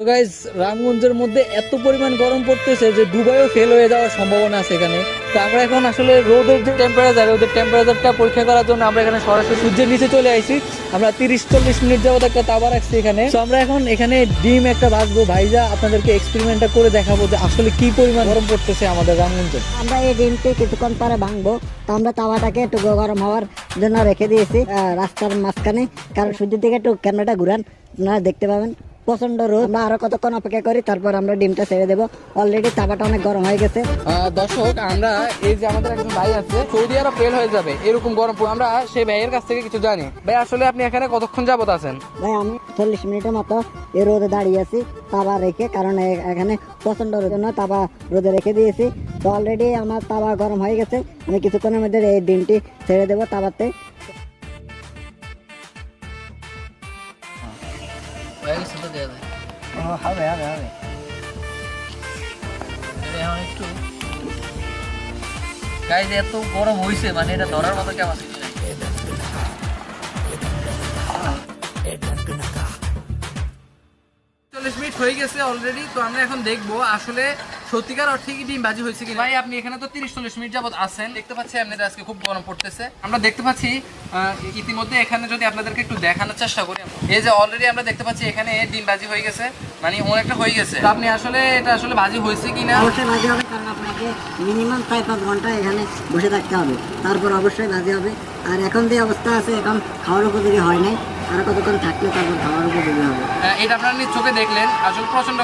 Guys রামগঞ্জের মধ্যে এত পরিমাণ গরম পড়তেছে যে দুবাইও ফেল হয়ে যাওয়ার সম্ভাবনা আছে এখানে। তো আমরা এখন আসলে রোদের যে টেম্পারেচার রোদের টেম্পারেচারটা পরীক্ষা করার জন্য আমরা এখানে সরাসরি সূর্যের নিচে চলে আসি আমরা তিরিশ চল্লিশ মিনিট যাবত একটা তাবা রাখছি এখানে। তো আমরা এখন এখানে ডিম একটা ভাজবো। ভাইজা, আপনাদেরকে এক্সপেরিমেন্টটা করে দেখাবো যে আসলে কি পরিমাণ গরম পড়তেছে আমাদের রামগঞ্জে। আমরা এই ডিমটি কিছুক্ষণ পরে ভাঙবো। তো আমরা তাওয়াটাকে একটু গরম হওয়ার জন্য রেখে দিয়েছি রাস্তার মাঝখানে। কারণ সূর্যের দিকে একটু ক্যামেরাটা ঘুরান, আপনারা দেখতে পাবেন। প্রচণ্ড রোদ আমরা আরও কতক্ষণ অপেক্ষা করি তারপর আমরা ডিমটা ছেড়ে দেবো। অলরেডি তাওয়াটা অনেক গরম হয়ে গেছে। দর্শক আমরা এই যে আমাদের একজন ভাই আছে সৌদি আরব ফেল হয়ে যাবে এরকম গরম আমরা সেই ভাইয়ের কাছ থেকে কিছু জানি। ভাই আসলে আপনি এখানে কতক্ষণ যাবত আছেন? ভাই আমি চল্লিশ মিনিটের মতো এই রোদে দাঁড়িয়ে আছি তাবা রেখে কারণ এখানে প্রচণ্ড রোদ জন্য তাবা রোদে রেখে দিয়েছি। তো অলরেডি আমার তাবা গরম হয়ে গেছে আমি কিছুক্ষণের মধ্যে এই ডিমটি ছেড়ে দেবো তাবাতে হবে হবে হবে একটু গাইজ এত গরম হয়েছে মানে এটা ধরার মতো কেমন চল্লিশ মিনিট হয়ে গেছে অলরেডি তো আমরা এখন দেখব আসলে সত্যিকার অর্থে কি ডিম বাজি হয়েছে কি ভাই আপনি এখানে তো তিরিশ চল্লিশ মিনিট যাবত আছেন। দেখতে পাচ্ছি আপনাদের আজকে খুব গরম পড়তেছে। আমরা দেখতে পাচ্ছি ইতিমধ্যে এখানে যদি আপনাদেরকে একটু দেখানোর চেষ্টা করি এই যে অলরেডি আমরা দেখতে পাচ্ছি এখানে ডিম বাজি হয়ে গেছে। মানে অনেকটা হয়ে গেছে। তো আপনি আসলে এটা আসলে বাজি হয়েছে কিনা? অবশ্যই বাজি হবে কারণ আপনাকে মিনিমাম ছয় পাঁচ ঘণ্টা এখানে বসে থাকতে হবে। তারপর অবশ্যই বাজি হবে। আর এখন যে অবস্থা আছে এখন খাওয়ার উপযোগী হয় নাই। আর কতক্ষণ থাকলে তারপর খাওয়ার উপযোগী হবে এটা আপনার চোখে দেখলেন। আসলে প্রচণ্ড